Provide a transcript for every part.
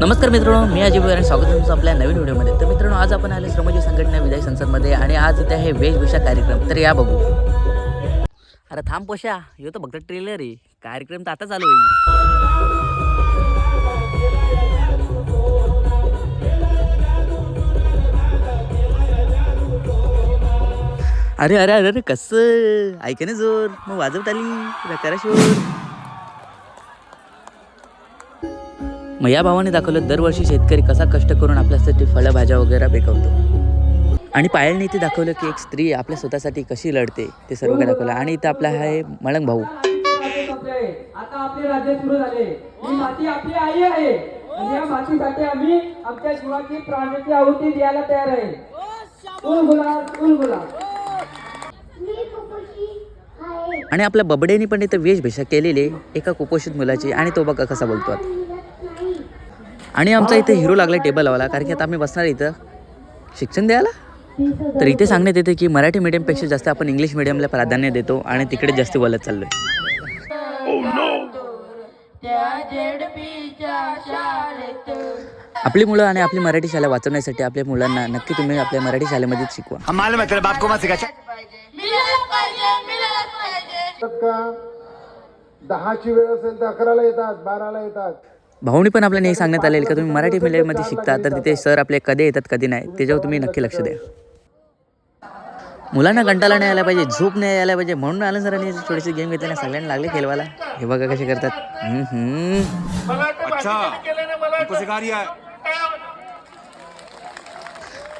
नमस्कार मित्रांनो मी अजय आणि स्वागत आहे तुमचं आपल्या नवीन व्हिडिओमध्ये. तर मित्रांनो आज आपण आले श्रमजीव संघटना विधायक संसदमध्ये आणि आज इथे आहे वेशभूषा कार्यक्रम. तर या बघू. अरे थांब पोशा यो तर फक्त ट्रेलर आहे. कार्यक्रम तर आता चालू होईल. अरे अरे अरे अरे कसं? ऐका ना जोर. मग वाजवत आली. करा शोर मग या भावाने दाखवलं दरवर्षी शेतकरी कसा कष्ट करून आपल्यासाठी फळं भाज्या वगैरे पिकवतो. आणि पायलने इथे दाखवलं की एक स्त्री आपल्या स्वतःसाठी कशी लढते ते सर्व काही दाखवलं. आणि इथं आपला आहे मळंग भाऊ. आता आपले राज्य सुरू झाले. ही माती आपली आई आहे. आणि या मातीसाठी आम्ही आमच्या जीवाची प्राण्याची आहुती द्यायला तयार आहे. गुलाब गुलाब आणि आपल्या बबडेने पण इथं वेशभूषा केलेली एका कुपोषित मुलाची. आणि तो बघा कसा बोलतो आता. आणि आमचा इथे हिरो लागला टेबल लावायला कारण की आता आम्ही बसणार इथं. शिक्षण द्यायला? तर इथे सांगण्यात येते की मराठी मीडियमपेक्षा जास्त आपण इंग्लिश मिडियमला प्राधान्य देतो आणि तिकडे जास्त बोलत चाललोय. आपली मुलं आणि आपली मराठी शाळा वाचवण्यासाठी आपल्या मुलांना नक्की तुम्ही आपल्या मराठी शाळेमध्येच शिकवा. दहाची वेळ असेल तर अकराला येतात बाराला येतात. भाऊनी पण आपल्याला हे सांगण्यात आलेलं का तुम्ही मराठी मीडियममध्ये शिकता तर तिथे सर आपले कधी येतात कधी नाही त्याच्यावर तुम्ही नक्की लक्ष द्या. मुलांना कंटाळा नाही आला पाहिजे झोप नाही यायला पाहिजे म्हणून आलं सरांनी थोडीशी गेम घेतली ना सगळ्यांना लागले खेळवायला. हे बघा कसे करतात.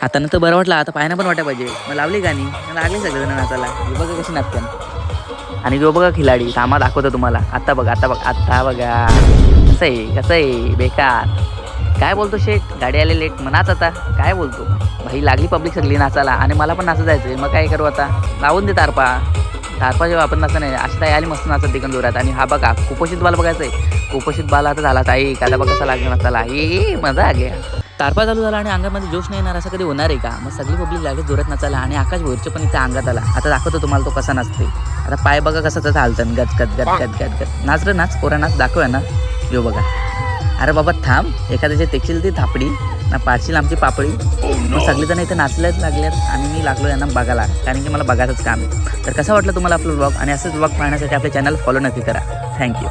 आता तर बरं वाटलं आता पाहायला पण वाटायला पाहिजे. मग लावली गाणी लागली सगळेजण नाचायला. हे बघा कशी नाचत्यान आणि जो बघा खिलाडी थांबा दाखवतो तुम्हाला. आता बघा आता बघा आता बघा. कसं आहे कसं आहे बेकार. काय बोलतो शेठ? गाडी आले लेट मग नाच आता. काय बोलतो? भाई लागली पब्लिक सगळी नाचायला. आणि मला पण नाचत जायचं मग काय करू आता? लावून दे तारपा. तारपा जेव्हा आपण नाचा नाही अशी ताई आली मस्त नाचत तिकडून जोरात. आणि हा बघा कुपोषित बाल बघायचं आहे. कुपोषित बाल आता झाला ताई. कादा बघा कसा लागला नाचायला. ए मजा आ गया. तारपा चालू झाला आणि अंगामध्ये जोश नाही येणार असं कधी होणार आहे का? मग सगळी पब्लिक लागेल जोरात नाचायला आणि आकाश भोईरचे पण इथे अंगात आला. आता दाखवतो तुम्हाला तो कसा नाचते आता पाय बघा कसा तसा हालतं गद गद गद गद गद गद नाच रे नाच. कोरा नाच. दाखव ना यो बघा. अरे बाबा थांब. एखाद्याचे तेचील ती थापडी ना पाडशील आमची पापडी. मग सगळेजण इथे नाचल्याच लागल्यात आणि मी लागलो यांना बघायला कारण की मला बघायचंच काम आहे. तर कसं वाटलं तुम्हाला आपलं ब्लॉग आणि असंच ब्लॉग पाहण्यासाठी आपल्या चॅनल फॉलो नक्की करा. थँक्यू